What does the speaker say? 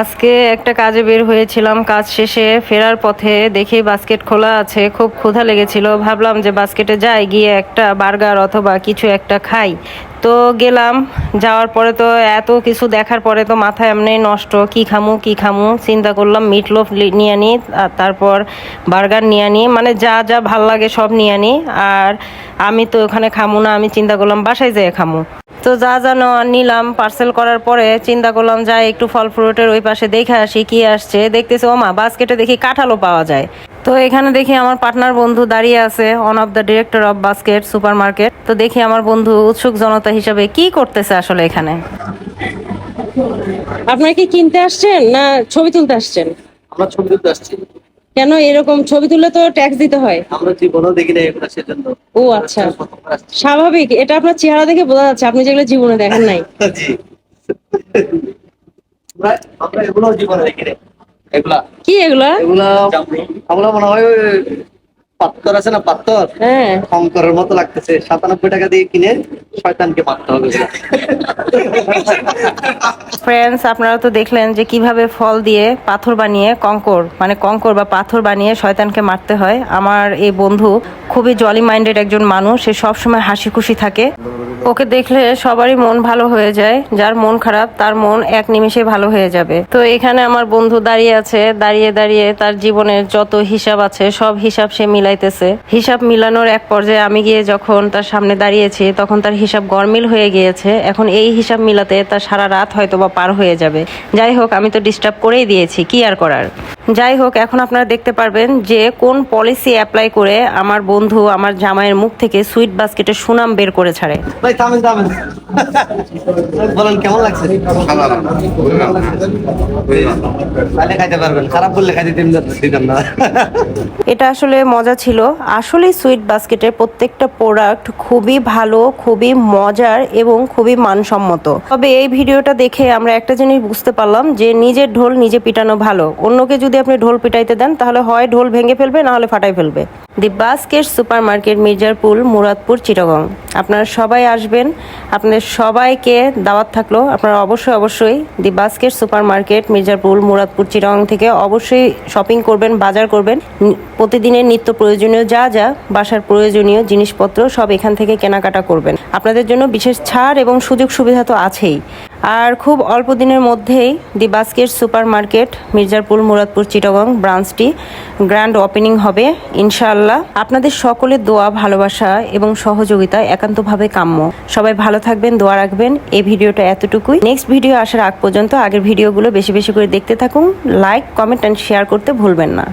আজকে একটা কাজে বের হয়েছিলাম, কাজ শেষে ফেরার পথে দেখি বাস্কেট খোলা আছে, খুব ক্ষুধা লেগেছিল। ভাবলাম যে বাস্কেটে যাই, গিয়ে একটা বার্গার অথবা কিছু একটা খাই। তো গেলাম, যাওয়ার পরে তো এত কিছু দেখার পরে তো মাথা এমনি নষ্ট। কি খামু কি খামু? চিন্তা করলাম মিট লোফ নিয়ে আর তারপর বার্গার নিয়ে নিই মানে যা যা ভালো লাগে সব নিয়ে নিই আর আমি তো ওখানে খামু না, আমি চিন্তা করলাম বাসায় যেয়ে খামু। তো যা যা নিলাম পার্সেল করার পরে চিন্তা করলাম যাই একটু ফল ফ্রুটের ওই পাশে দেখে আসি কি আসছে। দেখতেছি ও মা বাস্কেটে দেখি কাঁঠালও পাওয়া যায়। তো এখানে দেখি আমার পার্টনার বন্ধু দাঁড়িয়ে আছে one of the director of basket super market তো দেখি আমার বন্ধু উৎসুক জনতা হিসাবে কি করতেছে আসলে এখানে। আপনারা কি কিনতে আসছেন না ছবি তুলতে আসছেন? আমরা ছবি তুলতে আসছি। কেন এরকম ছবি তুলে তো ট্যাক্স দিতে হয়? আমরা জীবনও দেখি না এগুলো সেজন্য। ও আচ্ছা। স্বাভাবিক এটা আপনার চেহারা দেখে বোঝা যাচ্ছে আপনি যেগুলো জীবনে দেখেন নাই। জি। আমরা- এগুলো জীবনে দেখি না এগুলা। কি এগুলা? এগুলা আমরা মনে হয় পাত্তর আছে না পাত্তর হ্যাঁ। শঙ্করের মতো লাগতেছে। সাতানব্বই টাকা দিয়ে কিনে শয়তানকে মারতে হবে। ফ্রেন্ডস আপনারা তো দেখলেন যে কীভাবে ফল দিয়ে পাথর বানিয়ে কঙ্কর মানে কঙ্কর বা পাথর বানিয়ে শয়তানকে মারতে হয়। আমার এই বন্ধু খুবই জলি মাইন্ডেড একজন মানুষ, সে সবসময় হাসি খুশি থাকে। ওকে দেখলে সবারই মন ভালো হয়ে যায়, যার মন খারাপ তার মন এক নিমিষে ভালো হয়ে যাবে। তো এখানে আমার বন্ধু দাঁড়িয়ে আছে, দাঁড়িয়ে দাঁড়িয়ে তার জীবনের যত হিসাব আছে, সব হিসাব সে মিলাইতেছে। হিসাব মিলানোর এক পর্যায়ে আমি গিয়ে যখন তার সামনে দাঁড়িয়েছি, তখন তার হিসাব গরমিল হয়ে গিয়েছে। এখন এই হিসাব মিলাতে তার সারা রাত হয়তো বা পার হয়ে যাবে। যাই হোক, আমি তো ডিস্টার্ব করেই দিয়েছি, কি আর করার? যাই হোক এখন আপনারা দেখতে পারবেন যে কোন পলিসি অ্যাপ্লাই করে আমার বন্ধু আমার জামাইয়ের মুখ থেকে সুইট বাস্কেটের সুনাম বের করে ছাড়ে। ভাই থামেন থামেন। বলেন কেমন লাগছে? তাহলে খাইতে পারবেন। খারাপ বললে খাইতে দিন- দিতাম না। এটা আসলে মজা ছিল। আসলে সুইট বাস্কেটের প্রত্যেকটা প্রোডাক্ট খুবই ভালো খুবই মজার এবং খুবই মানসম্মত। তবে এই ভিডিওটা দেখে আমরা একটা জিনিস বুঝতে পারলাম যে নিজের ঢোল নিজে পিটানো ভালো। অন্যকে যদি আপনি ঢোল পিটাইতে দেন, তাহলে হয় ঢোল ভেঙে ফেলবে, না হলে ফাটাই ফেলবে। The basket super market Mirzarpur Muradpur, Chittagong. আপনারা সবাই আসবেন, আপনাদের সবাইকে দাওয়াত থাকল। আপনারা অবশ্যই অবশ্যই the basket super market Mirzarpur Muradpur, Chittagong থেকে অবশ্যই শপিং করবেন, বাজার করবেন। প্রতিদিনের নিত্য প্রয়োজনীয় যা যা বাসার প্রয়োজনীয় জিনিসপত্র সব এখান থেকে কেনাকাটা করবেন। আপনাদের জন্য বিশেষ ছাড় এবং সুযোগ সুবিধা তো আছেই। আর খুব অল্প দিনের মধ্যেই the basket super market Mirzarpur Muradpur, Chittagong ব্রাঞ্চটি grand opening হবে, ইনশাআল্লাহ। আপনাদের সকলের দোয়া, ভালোবাসা এবং সহযোগিতা একান্তভাবে কাম্য। সবাই ভালো থাকবেন, দোয়া রাখবেন। এই ভিডিওটা এতটুকুই। নেক্সট ভিডিও আসার আগ পর্যন্ত আগের ভিডিওগুলো বেশি বেশি করে দেখতে থাকুন। লাইক, কমেন্ট অ্যান্ড শেয়ার করতে ভুলবেন না।